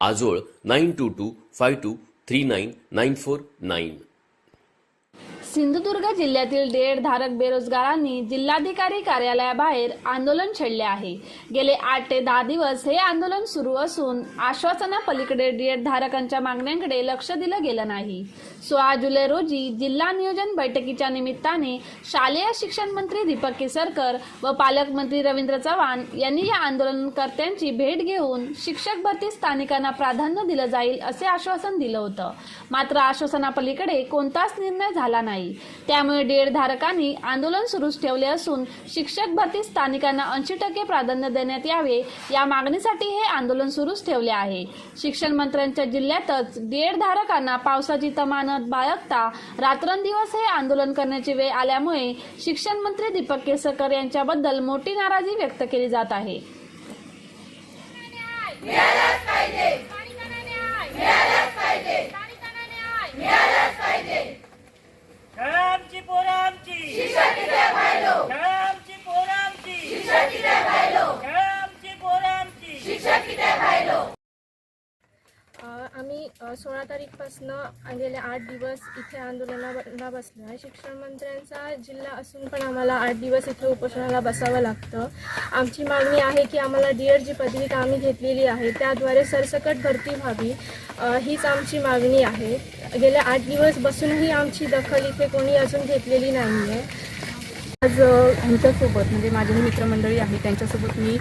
आजोळ nine two two five two three nine nine four nine. Sindhudurg जिल्ह्यातील धारक बेरोजगारांनी जिल्हाधिकारी कार्यालयाबाहेर आंदोलन छेडले आहे. गेले आठ ते दहा दिवस हे आंदोलन सुरू असून आश्वासनापलीकडे डेढ धारकांच्या मागण्यांकडे लक्ष दिलं गेलं नाही. सोळा जुलै रोजी जिल्हा नियोजन बैठकीच्या निमित्ताने शालेय शिक्षण मंत्री दीपक केसरकर व पालकमंत्री रवींद्र चव्हाण यांनी या आंदोलनकर्त्यांची भेट घेऊन शिक्षक भरती स्थानिकांना प्राधान्य दिलं जाईल असे आश्वासन दिलं होतं. मात्र आश्वासनापलीकडे कोणताच निर्णय झाला नाही. त्यामुळे डेडधारकांनी आंदोलन सुरूच ठेवले असून शिक्षक भरती स्थानिकांना ऐंशी टक्के प्राधान्य देण्यात यावे या मागणीसाठी हे आंदोलन सुरूच ठेवले आहे. शिक्षण मंत्र्यांच्या जिल्ह्यातच डीएड धारकांना पावसाची तमानत बाळगता रात्रंदिवस हे आंदोलन करण्याची वेळ आल्यामुळे शिक्षण मंत्री दीपक केसरकर यांच्याबद्दल मोठी नाराजी व्यक्त केली जात आहे शाळा आमची पोरं आमची शाळा आमची पोरं आमची शाळा आमची पोरं आमची अ, आम्ही सोळा तारीखपासनं गेले आठ दिवस इथे आंदोलनाला बसलो आहे शिक्षण मंत्र्यांचा जिल्हा असून पण आम्हाला आठ दिवस इथे उपोषणाला बसावं लागतं. आमची मागणी आहे की आम्हाला डी एड जी पदवी आम्ही घेतलेली आहे. त्याद्वारे सरसकट भरती व्हावी हीच आमची मागणी आहे. गेले आठ दिवस बसूनही आमची दखल इथे कोणी अजून घेतलेली नाही आहे आज ह्यांच्यासोबत म्हणजे माझे जे मित्रमंडळी आहे त्यांच्यासोबत मी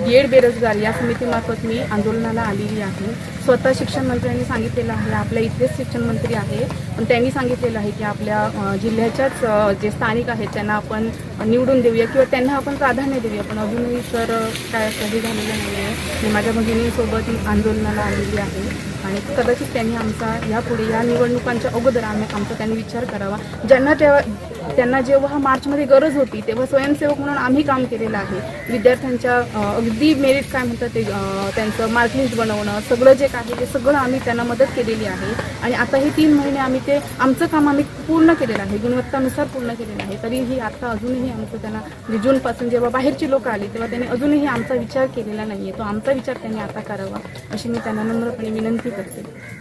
बी बेरोजगार या समितीमार्फत मी आंदोलनाला आलेली आहे. स्वतः शिक्षण मंत्र्यांनी सांगितलेलं आहे आपल्या इथलेच शिक्षण मंत्री आहे पण त्यांनी सांगितलेलं आहे की आपल्या जिल्ह्याच्याच जे स्थानिक आहेत त्यांना आपण निवडून देऊया किंवा त्यांना आपण प्राधान्य देऊया पण अजूनही तर काय कधी झालेलं नाही आहे मी माझ्या भगिनीसोबत आंदोलनाला आलेली आहे आणि कदाचित त्यांनी आमचा यापुढे या निवडणुकांच्या अगोदर आम्ही आमचा त्यांनी विचार करावा. ज्यांना तेव्हा त्यांना जेव्हा मार्चमध्ये गरज होती तेव्हा स्वयंसेवक म्हणून आम्ही काम केलेलं आहे. विद्यार्थ्यांच्या अगदी मेरिट काय म्हणतात ते त्यांचं मार्कलिस्ट बनवणं सगळं जे काय ते सगळं आम्ही त्यांना मदत केलेली आहे. आणि आता हे तीन महिने आम्ही ते आमचं काम आम्ही पूर्ण केलेलं आहे गुणवत्तानुसार पूर्ण केलेलं आहे. तरीही आता अजूनही आमचं त्यांना म्हणजे जूनपासून जेव्हा बाहेरची लोक आली तेव्हा त्यांनी अजूनही आमचा विचार केलेला नाही आहे तो आमचा विचार त्यांनी आता करावा अशी मी त्यांना नम्रपणे विनंती करते.